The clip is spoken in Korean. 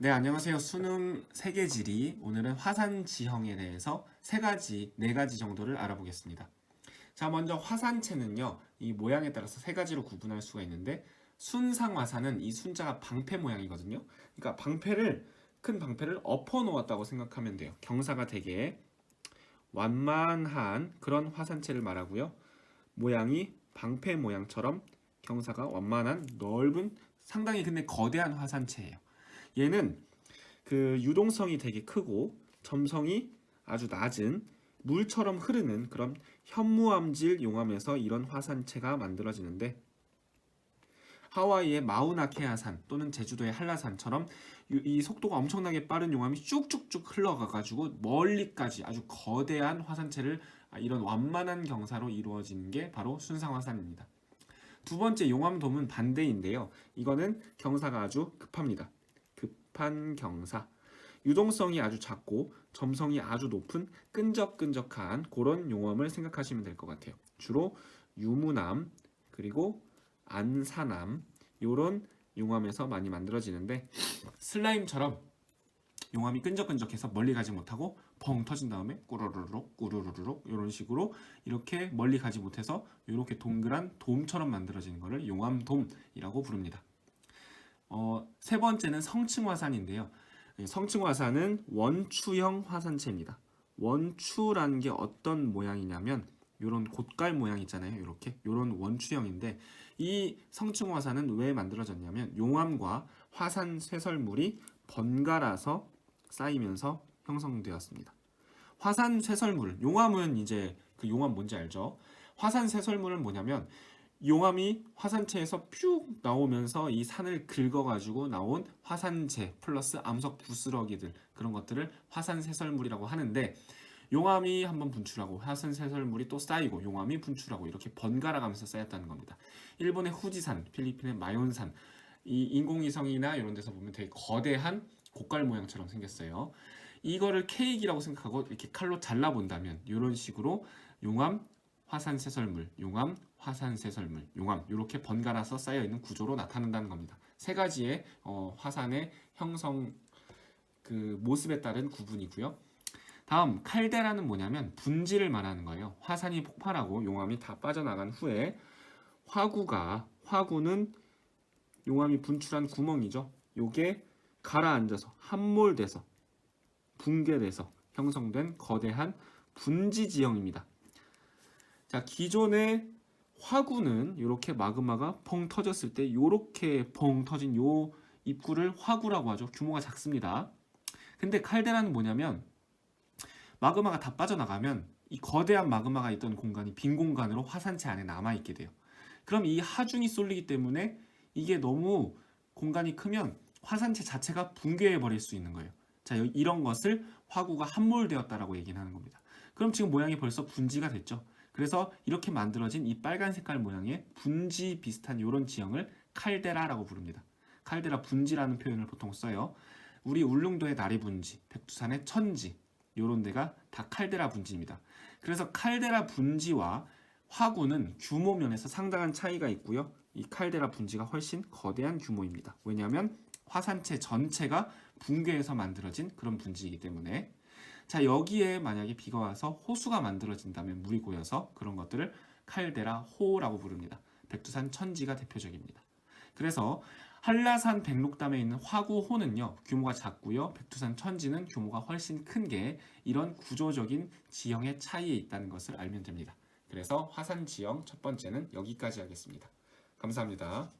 네, 안녕하세요. 수능 세계지리. 오늘은 화산 지형에 대해서 세 가지, 네 가지 정도를 알아보겠습니다. 자, 먼저 화산체는요, 이 모양에 따라서 세 가지로 구분할 수가 있는데, 순상화산은 이 순자가 방패 모양이거든요. 그러니까 방패를, 큰 방패를 엎어 놓았다고 생각하면 돼요. 경사가 되게 완만한 그런 화산체를 말하고요. 모양이 방패 모양처럼 경사가 완만한 넓은 상당히 근데 거대한 화산체예요. 얘는 그 유동성이 되게 크고 점성이 아주 낮은 물처럼 흐르는 그런 현무암질 용암에서 이런 화산체가 만들어지는데 하와이의 마우나케아산 또는 제주도의 한라산처럼 유- 이 속도가 엄청나게 빠른 용암이 쭉쭉쭉 흘러가가지고 멀리까지 아주 거대한 화산체를 아, 이런 완만한 경사로 이루어지는 게 바로 순상화산입니다. 두 번째 용암돔은 반대인데요. 이거는 경사가 아주 급합니다. 급한 경사. 유동성이 아주 작고 점성이 아주 높은 끈적끈적한 그런 용암을 생각하시면 될 것 같아요. 주로 유무남 그리고 안산암 요런 용암에서 많이 만들어지는데 슬라임처럼 용암이 끈적끈적해서 멀리 가지 못하고 펑 터진 다음에 꾸르르륵 꾸르르륵 이런 식으로 이렇게 멀리 가지 못해서 이렇게 동그란 돔처럼 만들어지는 것을 용암돔이라고 부릅니다. 어, 세 번째는 성층 화산인데요. 예, 성층 화산은 원추형 화산체입니다. 원추라는 게 어떤 모양이냐면 이런 곳갈 모양 있잖아요. 이렇게 이런 원추형인데 이 성층 화산은 왜 만들어졌냐면 용암과 화산 쇄설물이 번갈아서 쌓이면서 형성되었습니다. 화산 쇄설물, 용암은 이제 그 용암 뭔지 알죠? 화산 쇄설물은 뭐냐면 용암이 화산체에서 퓨 나오면서 이 산을 긁어가지고 나온 화산재 플러스 암석 부스러기들 그런 것들을 화산 쇄설물이라고 하는데 용암이 한번 분출하고 화산 쇄설물이 또 쌓이고 용암이 분출하고 이렇게 번갈아 가면서 쌓였다는 겁니다. 일본의 후지산, 필리핀의 마욘산 이 인공위성이나 이런 데서 보면 되게 거대한 곡갈 모양처럼 생겼어요. 이거를 케이크라고 생각하고 이렇게 칼로 잘라 본다면 이런 식으로 용암 화산 쇄설물, 용암 화산 쇄설물, 용암 이렇게 번갈아서 쌓여 있는 구조로 나타난다는 겁니다. 세 가지의 어, 화산의 형성 그 모습에 따른 구분이고요. 다음 칼데라는 뭐냐면 분지를 말하는 거예요. 화산이 폭발하고 용암이 다 빠져나간 후에 화구가 화구는 용암이 분출한 구멍이죠. 요게 가라앉아서 함몰돼서 붕괴돼서 형성된 거대한 분지 지형입니다. 자, 기존의 화구는 이렇게 마그마가 펑 터졌을 때 이렇게 펑 터진 요 입구를 화구라고 하죠. 규모가 작습니다. 근데 칼데라는 뭐냐면 마그마가 다 빠져나가면 이 거대한 마그마가 있던 공간이 빈 공간으로 화산체 안에 남아 있게 돼요. 그럼 이 하중이 쏠리기 때문에 이게 너무 공간이 크면 화산체 자체가 붕괴해 버릴 수 있는 거예요. 자, 여- 이런 것을 화구가 함몰되었다라고 얘기를 하는 겁니다. 그럼 지금 모양이 벌써 분지가 됐죠. 그래서 이렇게 만들어진 이 빨간 색깔 모양의 분지 비슷한 이런 지형을 칼데라라고 부릅니다. 칼데라 분지라는 표현을 보통 써요. 우리 울릉도의 나리 분지, 백두산의 천지 이런 데가 다 칼데라 분지입니다. 그래서 칼데라 분지와 화구는 규모 면에서 상당한 차이가 있고요. 이 칼데라 분지가 훨씬 거대한 규모입니다. 왜냐하면 화산체 전체가 붕괴해서 만들어진 그런 분지이기 때문에 자 여기에 만약에 비가 와서 호수가 만들어진다면 물이 고여서 그런 것들을 칼데라 호라고 부릅니다. 백두산 천지가 대표적입니다. 그래서 한라산 백록담에 있는 화구호는요 규모가 작고요 백두산 천지는 규모가 훨씬 큰 게 이런 구조적인 지형의 차이에 있다는 것을 알면 됩니다. 그래서 화산 지형 첫 번째는 여기까지 하겠습니다. 감사합니다.